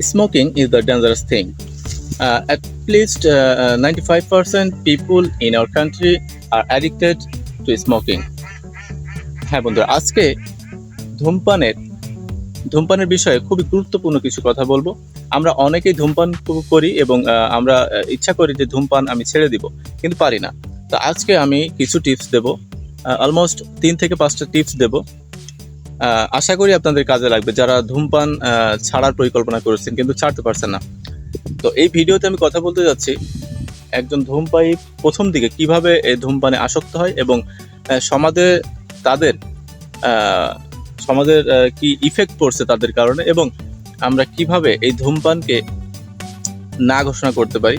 smoking is the dangerous thing. Uh, at least uh, uh, 95% people in our country are addicted to smoking. হ্যাঁ বন্ধুরা আজকে ধূমপানের ধূমপানের বিষয়ে খুবই গুরুত্বপূর্ণ কিছু কথা বলব আমরা অনেকেই ধূমপান করি এবং আমরা ইচ্ছা করি যে ধূমপান আমি ছেড়ে দিব কিন্তু পারি না তো আজকে আমি কিছু টিপস দেব অলমোস্ট তিন থেকে পাঁচটা টিপস দেব আশা করি আপনাদের কাজে লাগবে। যারা ধূমপান ছাড়ার পরিকল্পনা করেছেন কিন্তু ছাড়তে পারছেন না। তো এই ভিডিওতে আমি কথা বলতে যাচ্ছি একজন ধূমপায়ী প্রথম দিকে কীভাবে এই ধূমপানে আসক্ত হয় এবং সমাজে তাদের সমাজের কি ইফেক্ট পড়ছে তাদের কারণে এবং আমরা কীভাবে এই ধূমপানকে না ঘোষণা করতে পারি।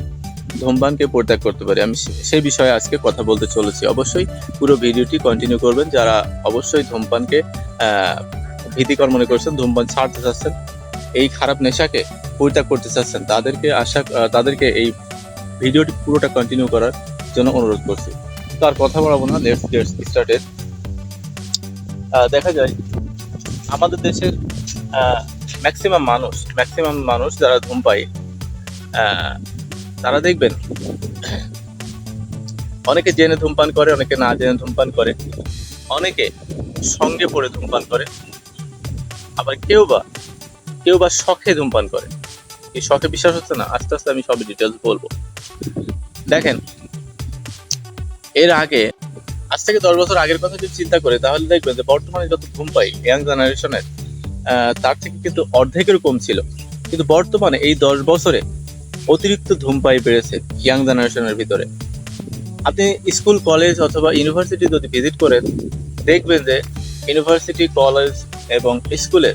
ধূমপানকে পরিত্যাগ করতে পারি। আমি সেই বিষয়ে আজকে কথা বলতে চলেছি। অবশ্যই পুরো ভিডিওটি কন্টিনিউ করবেন। যারা অবশ্যই ধূমপানকে ভীতিকর মনে করছেন, ধূমপান ছাড়তে চাচ্ছেন, এই খারাপ নেশাকে পরিত্যাগ করতে চাচ্ছেন, তাদেরকে আশা তাদেরকে এই ভিডিওটি পুরোটা কন্টিনিউ করার জন্য অনুরোধ করছি। তো আর কথা বলাবো না লেটস গেট স্টার্টেড দেখা যায় আমাদের দেশের ম্যাক্সিমাম মানুষ ম্যাক্সিমাম মানুষ যারা ধূমপাই তারা দেখবেন, অনেকে জেনে ধূমপান করে, অনেকে না জেনে ধূমপান করে, অনেকে সঙ্গে পড়ে ধূমপান করে, আবার কেউ বা কেউ বা শখে ধূমপান করে। এই শখে বিশ্বাস হচ্ছে না, আস্তে আস্তে আমি সব ডিটেলস বলব। দেখেন, এর আগে, আজ থেকে দশ বছর আগের কথা যদি চিন্তা করে, তাহলে দেখবেন যে বর্তমানে যত ধূমপাই ইয়াং জেনারেশনের তার থেকে কিন্তু অর্ধেকেরও কম ছিল। কিন্তু বর্তমানে এই দশ বছরে অতিরিক্ত ধূমপাই বেড়েছে ইয়াং জেনারেশনের ভিতরে। আপনি স্কুল, কলেজ অথবা ইউনিভার্সিটি যদি ভিজিট করেন, দেখবেন যে ইউনিভার্সিটি, কলেজ এবং স্কুলে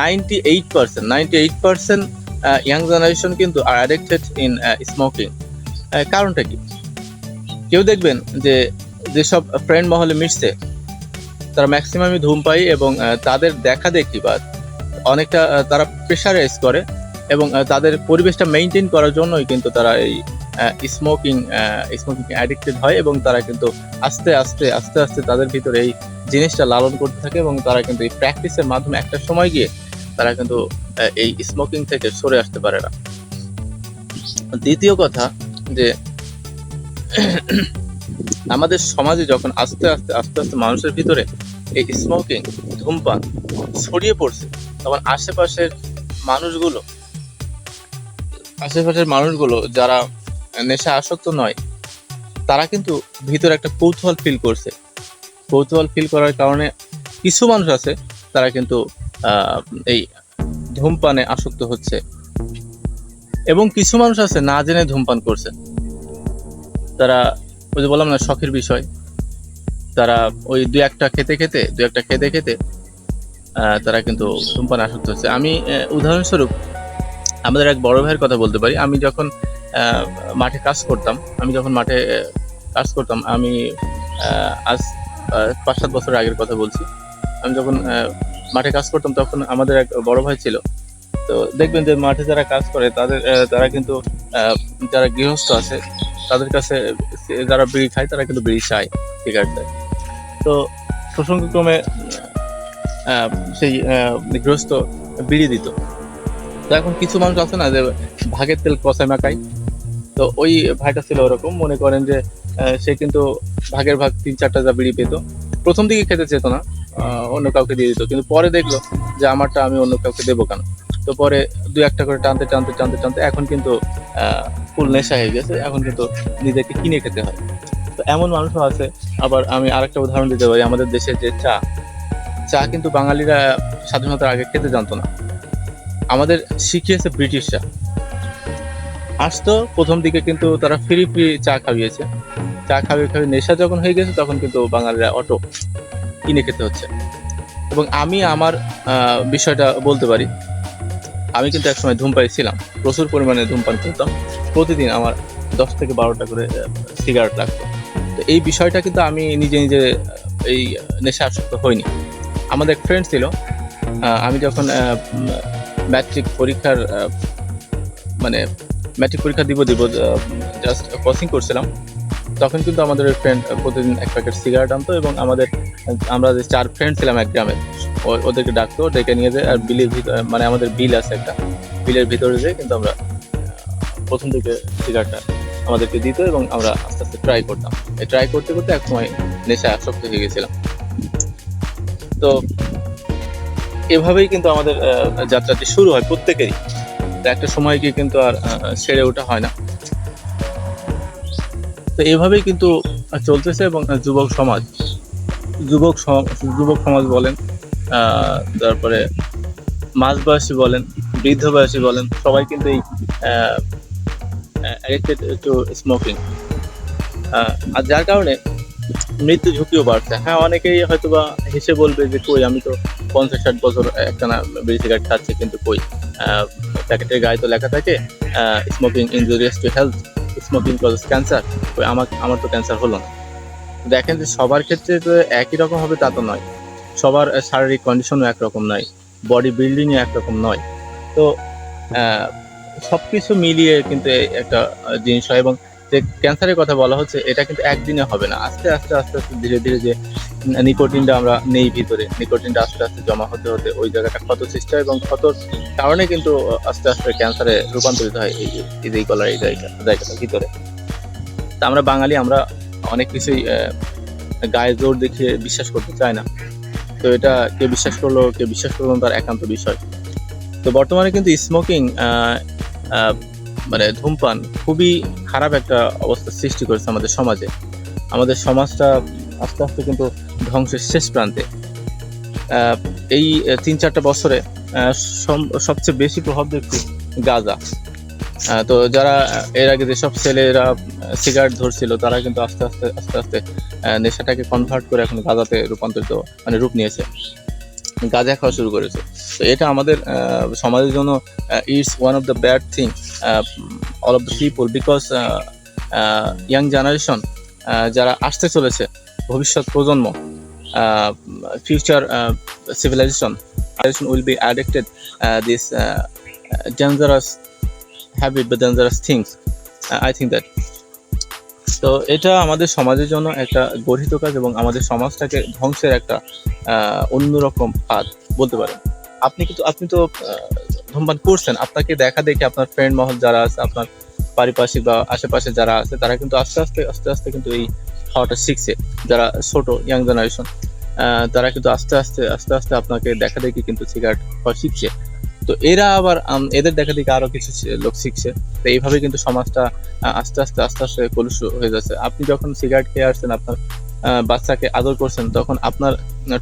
ninety eight percent ninety eight percent young generation কিন্তু আর অ্যাডিক্টেড ইন স্মোকিং কারণটা কি? কেউ দেখবেন যে যেসব ফ্রেন্ড মহলে মিশছে, তারা ম্যাক্সিমামই ধূমপাই এবং তাদের দেখা দেখি বা অনেকটা তারা প্রেশারাইজ করে এবং তাদের পরিবেশটা মেনটেন করার জন্যই কিন্তু তারা এই স্মোকিং স্মোকিং অ্যাডিক্টেড হয় এবং তারা কিন্তু আস্তে আস্তে আস্তে আস্তে তাদের ভিতরে এই জিনিসটা লালন করতে থাকে এবং তারা কিন্তু এই প্র্যাকটিসের মাধ্যমে একটা সময় গিয়ে তারা কিন্তু এই স্মোকিং থেকে সরে আসতে পারে না। দ্বিতীয় কথা যে, আমাদের সমাজে যখন আস্তে আস্তে আস্তে আস্তে মানুষের ভিতরে এই স্মোকিং ধূমপান ছড়িয়ে পড়ছে, তখন আশেপাশের মানুষগুলো আশেপাশের মানুষগুলো যারা নেশা আসক্ত নয়, তারা কিন্তু ভিতরে একটা কৌতূহল ফিল করছে। কৌতূহল ফিল করার কারণে কিছু মানুষ আছে, তারা কিন্তু এই ধূমপানে আসক্ত হচ্ছে। এবং কিছু মানুষ আছে না জেনে ধূমপান করছে। তারা ওই যে বললাম না, শখের বিষয়। তারা ওই দু একটা খেতে খেতে দু একটা খেতে খেতে তারা কিন্তু ধূমপান আসক্ত হচ্ছে। আমি উদাহরণস্বরূপ আমাদের এক বড় ভাইয়ের কথা বলতে পারি। আমি যখন মাঠে কাজ করতাম, আমি যখন মাঠে কাজ করতাম, আমি আজ পাঁচ সাত বছর আগের কথা বলছি। আমি যখন মাঠে কাজ করতাম তখন আমাদের এক বড় ভাই ছিল। তো দেখবেন যে মাঠে যারা কাজ করে, তাদের তারা কিন্তু যারা গৃহস্থ আছে, তাদের কাছে যারা বিড়ি খায়, তারা কিন্তু বিড়ি চায় সিগারেট তো প্রসঙ্গক্রমে সেই গৃহস্থ বিড়ি দিত। তো এখন কিছু মানুষ আছে না যে ভাগের তেল কষায় মাখায় তো ওই ভাইটা ছিল ওরকম, মনে করেন যে সে কিন্তু ভাগের ভাগ তিন চারটা যা বিড়ি পেত। প্রথম দিকে খেতে চেত না অন্য কাউকে দিয়ে দিত। কিন্তু পরে দেখল যে আমারটা আমি অন্য কাউকে দেবো কেন? তো পরে দু একটা করে টানতে টানতে টানতে টানতে এখন কিন্তু ফুল নেশা হয়ে গেছে। এখন কিন্তু নিজেকে কিনে খেতে হয়। তো এমন মানুষও আছে। আবার আমি আরেকটা উদাহরণ দিতে পারি। আমাদের দেশে যে চা চা কিন্তু বাঙালিরা স্বাধীনতার আগে খেতে জানতো না। আমাদের শিখিয়েছে ব্রিটিশরা। আসতো প্রথম দিকে কিন্তু তারা ফ্রি ফ্রি চা খাইয়েছে। চা খাইয়ে খাইয়ে নেশা যখন হয়ে গেছে, তখন কিন্তু বাঙালিরা অটো কিনে খেতে হচ্ছে। এবং আমি আমার বিষয়টা বলতে পারি। আমি কিন্তু একসময় ধূমপাই ছিলাম। প্রচুর পরিমাণে ধূমপান করতাম। প্রতিদিন আমার দশ থেকে বারোটা করে সিগারেট লাগতো। তো এই বিষয়টা কিন্তু আমি নিজে নিজে, এই নেশা আসক্ত হইনি। আমাদের এক ফ্রেন্ড ছিল আমি যখন ম্যাট্রিক পরীক্ষার মানে ম্যাট্রিক পরীক্ষা দিব দিব জাস্ট কোচিং করছিলাম। তখন কিন্তু আমাদের ফ্রেন্ড প্রতিদিন এক প্যাকেট সিগারেট আনতো এবং আমাদের, আমরা যে চার ফ্রেন্ড ছিলাম এক গ্রামে ওদেরকে ডাকতো, ডেকে নিয়ে যায়, আর বিলের ভিতরে মানে আমাদের বিল আছে একটা, বিলের ভিতরে যেয়ে কিন্তু আমরা প্রথম দিকে সিগারেটটা আমাদেরকে দিত এবং আমরা আস্তে আস্তে ট্রাই করতাম। এই ট্রাই করতে করতে এক সময় নেশা আসক্ত হয়ে গেছিলাম। তো এভাবেই কিন্তু আমাদের যাত্রাটি শুরু হয় প্রত্যেকেরই। একটা সময় গিয়ে কিন্তু আর ছেড়ে ওঠা হয় না। তো এভাবেই কিন্তু চলতেছে এবং যুবক সমাজ, যুবক যুবক সমাজ বলেন তারপরে মাঝবয়সী বলেন, বৃদ্ধ বয়সী বলেন, সবাই কিন্তু এই টু স্মোকিং আর যার কারণে মৃত্যু ঝুঁকিও বাড়ছে। হ্যাঁ অনেকেই হয়তো বা হেসে বলবে যে, কই, আমি তো পঞ্চাশ ষাট বছর একটানা বিড়ি সিগারেট খাচ্ছি কিন্তু কই? প্যাকেটের গায়ে তো লেখা থাকে smoking injurious to health smoking causes cancer কই আমার আমার তো ক্যান্সার হলো না। দেখেন যে সবার ক্ষেত্রে তো একই রকম হবে তা তো নয়। সবার শারীরিক কন্ডিশনও একরকম নয় বডি বিল্ডিংও একরকম নয়। তো সব কিছু মিলিয়ে কিন্তু একটা জিনিস হয় এবং যে ক্যান্সারের কথা বলা হচ্ছে, এটা কিন্তু একদিনে হবে না। আস্তে আস্তে আস্তে আস্তে, ধীরে ধীরে যে নিকোটিনটা আমরা নেই ভিতরে। নিকোটিনটা আস্তে আস্তে জমা হতে হতে ওই জায়গাটা ক্ষত সৃষ্টি হয় এবং ক্ষতর কারণে কিন্তু আস্তে আস্তে ক্যান্সারে রূপান্তরিত হয় এই যে- এই যে এই জায়গা জায়গাটার ভিতরে। তা আমরা বাঙালি, আমরা অনেক কিছুই গায়ে জোর দেখিয়ে বিশ্বাস করতে চাই না। তো এটা কে বিশ্বাস করল, কে বিশ্বাস করল তার একান্ত বিষয়। তো বর্তমানে কিন্তু স্মোকিং মানে ধূমপান খুবই খারাপ একটা অবস্থা সৃষ্টি করেছে আমাদের সমাজে। আমাদের সমাজটা আস্তে আস্তে কিন্তু ধ্বংসের শেষ প্রান্তে। এই তিন চারটা বছরে সবচেয়ে বেশি প্রভাব দেখছি গাঁজা। তো যারা এর আগে যেসব ছেলেরা সিগারেট ধরছিল, তারা কিন্তু আস্তে আস্তে আস্তে আস্তে নেশাটাকে কনভার্ট করে এখন গাঁজাতে রূপান্তরিত মানে রূপ নিয়েছে। গাঁজা খাওয়া শুরু করেছে। তো এটা আমাদের সমাজের জন্য it's one of the bad thing all of the people because young generation যারা আসতে চলেছে ভবিষ্যৎ প্রজন্ম future civilisation will be addicted this dangerous habit বা dangerous things I think that তো এটা আমাদের সমাজের জন্য একটা গঠিত কাজ এবং আমাদের সমাজটাকে ধ্বংসের একটা অন্যরকম হাত বলতে পারেন। আপনি কিন্তু, আপনি তো ধূমপান করছেন, আপনাকে দেখা দেখে আপনার ফ্রেন্ড মহল যারা আছে, আপনার পারিপার্শ্বিক বা আশেপাশে যারা আছে, তারা কিন্তু আস্তে আস্তে আস্তে আস্তে কিন্তু এই খাওয়াটা শিখছে যারা ছোট ইয়াং জেনারেশন তারা কিন্তু আস্তে আস্তে আস্তে আস্তে আপনাকে দেখা দেখি কিন্তু সিগারেট শিখছে। তো এরা আবার এদের দেখা দেখি আরও কিছু লোক শিখছে। তো এইভাবে কিন্তু সমাজটা আস্তে আস্তে আস্তে আস্তে কলুষ হয়ে যাচ্ছে। আপনি যখন সিগারেট খেয়ে আসছেন, আপনার বাচ্চাকে আদর করছেন, তখন আপনার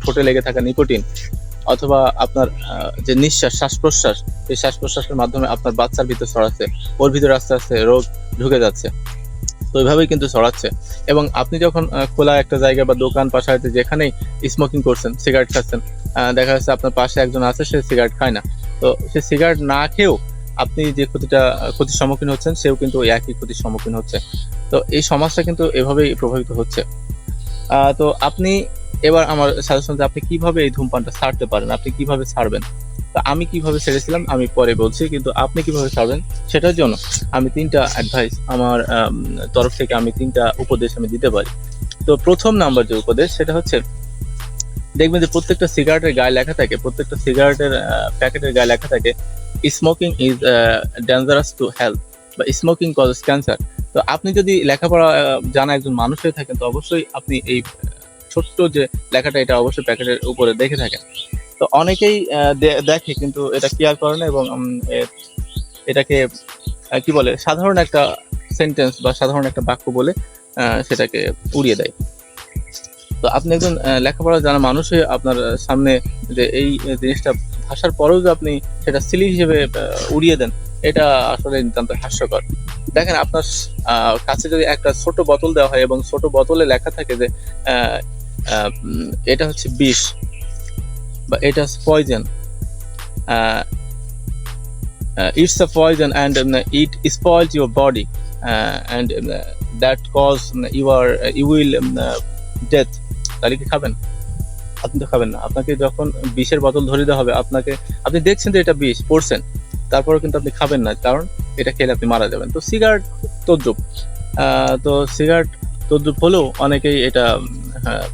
ঠোঁটে লেগে থাকা নিকোটিন অথবা আপনার যে নিঃশ্বাস শ্বাস প্রশ্বাস এই শ্বাস প্রশ্বাসের মাধ্যমে আপনার বাচ্চার ভিতরে ছড়াচ্ছে। ওর ভিতরে আস্তে আস্তে রোগ ঢুকে যাচ্ছে। তো ওইভাবেই কিন্তু ছড়াচ্ছে। এবং আপনি যখন খোলা একটা জায়গা বা দোকান পাশাতে যেখানেই স্মোকিং করছেন সিগারেট খাচ্ছেন দেখা যাচ্ছে আপনার পাশে একজন আছে, সে সিগারেট খায় না। তো সে সিগারেট না খেয়েও আপনি যে ক্ষতিটা, ক্ষতির সম্মুখীন হচ্ছেন, সেও কিন্তু একই ক্ষতির সম্মুখীন হচ্ছে। তো এই সমাজটা কিন্তু এভাবেই প্রভাবিত হচ্ছে। তো আপনি এবার আমার সাজেশন যে আপনি কীভাবে এই ধূমপানটা ছাড়তে পারেন? আপনি কীভাবে ছাড়বেন তো আমি কীভাবে ছেড়েছিলাম আমি পরে বলছি, কিন্তু আপনি কীভাবে ছাড়বেন সেটার জন্য আমি তিনটা অ্যাডভাইস আমার তরফ থেকে আমি তিনটা উপদেশ আমি দিতে পারি। তো প্রথম নাম্বার যে উপদেশ, সেটা হচ্ছে দেখবেন যে প্রত্যেকটা সিগারেটের গায়ে লেখা থাকে, প্রত্যেকটা সিগারেটের প্যাকেটের গায়ে লেখা থাকে smoking is dangerous to health বা স্মোকিং কজেস ক্যান্সার তো আপনি যদি লেখাপড়া জানা একজন মানুষ হয়ে থাকেন, তো অবশ্যই আপনি এই ছোট্ট যে লেখাটা, এটা অবশ্যই প্যাকেটের উপরে দেখে থাকেন। তো অনেকেই দেখে, কিন্তু এটা কেয়ার করে না এবং এটাকে কি বলে, সাধারণ একটা সেন্টেন্স বা সাধারণ একটা বাক্য বলে সেটাকে উড়িয়ে দেয়। তো আপনি একজন লেখাপড়া জানা মানুষ হয়ে আপনার সামনে যে এই জিনিসটা ভাষার পরেও যে আপনি সেটা সিলি হিসেবে উড়িয়ে দেন, এটা আসলে নিতান্ত হাস্যকর। দেখেন আপনার কাছে যদি একটা ছোট বোতল দেওয়া হয় এবং ছোট বোতলে লেখা থাকে যে এটা হচ্ছে বিষ বা এটা হচ্ছে poison it's a poison and it spoils your body and that cause your you will death তাহলে কি খাবেন? আপনি তো খাবেন না। আপনাকে যখন বিষের বোতল ধরে দেওয়া হবে আপনাকে আপনি দেখছেন যে এটা বিষ পড়ছেন। তারপরেও কিন্তু আপনি খাবেন না কারণ এটা খেলে আপনি মারা যাবেন। তো সিগারেট তদ্রুপ। তো সিগারেট তদ্রুপ হলেও অনেকেই এটা হ্যাঁ,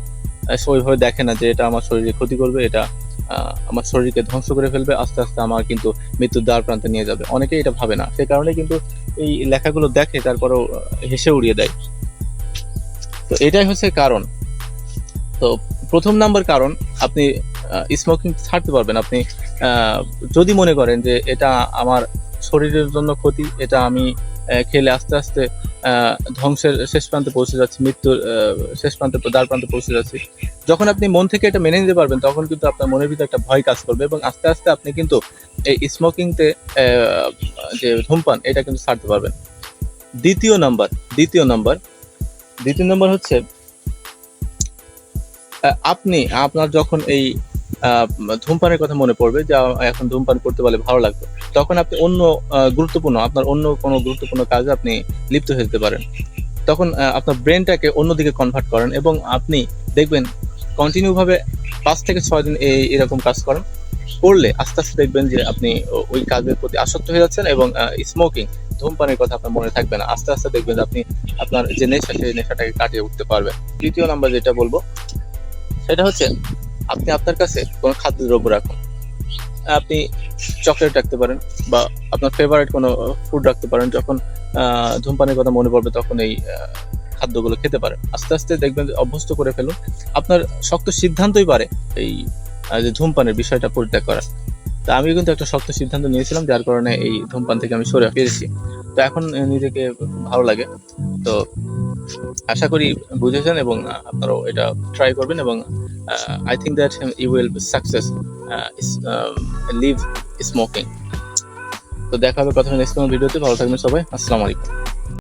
ওইভাবে দেখে না যে এটা আমার শরীরে ক্ষতি করবে, এটা আমার শরীরকে ধ্বংস করে ফেলবে, আস্তে আস্তে আমার কিন্তু মৃত্যুর দ্বার প্রান্তে নিয়ে যাবে। অনেকেই এটা ভাবে না। সে কারণে কিন্তু এই লেখাগুলো দেখে তারপরেও হেসে উড়িয়ে দেয়। তো এটাই হচ্ছে কারণ। তো প্রথম নাম্বার কারণ, আপনি স্মোকিং ছাড়তে পারবেন। আপনি যদি মনে করেন যে এটা আমার শরীরের জন্য ক্ষতি, এটা আমি খেলে আস্তে আস্তে ধ্বংসের শেষ প্রান্তে পৌঁছে যাচ্ছি, মৃত্যুর শেষ প্রান্তে, দ্বার প্রান্তে পৌঁছে যাচ্ছি। যখন আপনি মন থেকে এটা মেনে নিতে পারবেন, তখন কিন্তু আপনার মনের ভিতরে একটা ভয় কাজ করবে এবং আস্তে আস্তে আপনি কিন্তু এই স্মোকিংতে যে ধূমপান, এটা কিন্তু ছাড়তে পারবেন। দ্বিতীয় নাম্বার দ্বিতীয় নাম্বার দ্বিতীয় নাম্বার হচ্ছে আপনি, আপনার যখন এই ধূমপানের কথা মনে পড়বে যে এখন ধূমপান করতে পারলে ভালো লাগবে তখন আপনি অন্য গুরুত্বপূর্ণ, আপনার অন্য কোনো গুরুত্বপূর্ণ কাজে আপনি লিপ্ত হয়ে যেতে পারেন। তখন আপনার ব্রেনটাকে অন্যদিকে কনভার্ট করেন এবং আপনি দেখবেন কন্টিনিউ ভাবে পাঁচ থেকে ছয় দিন এই, এরকম কাজ করেন। করলে আস্তে আস্তে দেখবেন যে আপনি ওই কাজের প্রতি আসক্ত হয়ে যাচ্ছেন এবং স্মোকিং ধূমপানের কথা আপনার মনে থাকবে না। আস্তে আস্তে দেখবেন আপনি আপনার যে নেশা, সেই নেশাটাকে কাটিয়ে উঠতে পারবেন। তৃতীয় নাম্বার যেটা বলব, সেটা হচ্ছে আপনি আপনার কাছে কোনো খাদ্যদ্রব্য রাখুন। আপনি চকলেট রাখতে পারেন বা আপনার ফেভারিট কোনো ফুড রাখতে পারেন যখন ধূমপানের কথা মনে পড়বে তখন এই খাদ্যগুলো খেতে পারেন। আস্তে আস্তে দেখবেন অভ্যস্ত করে ফেলুন। আপনার শক্ত সিদ্ধান্তই পারে এই যে ধূমপানের বিষয়টা পরিত্যাগ করা তা আমি কিন্তু একটা শক্ত সিদ্ধান্ত নিয়েছিলাম, যার কারণে এই ধূমপান থেকে আমি সরে পেরেছি। তো এখন নিজেকে ভালো লাগে। তো আশা করি বুঝেছেন এবং আপনারাও এটা ট্রাই করবেন এবং I think that you will success leave smoking তো দেখা হবে কথা নেক্সট কোনো ভিডিওতে ভালো থাকবেন সবাই। আসসালামু আলাইকুম।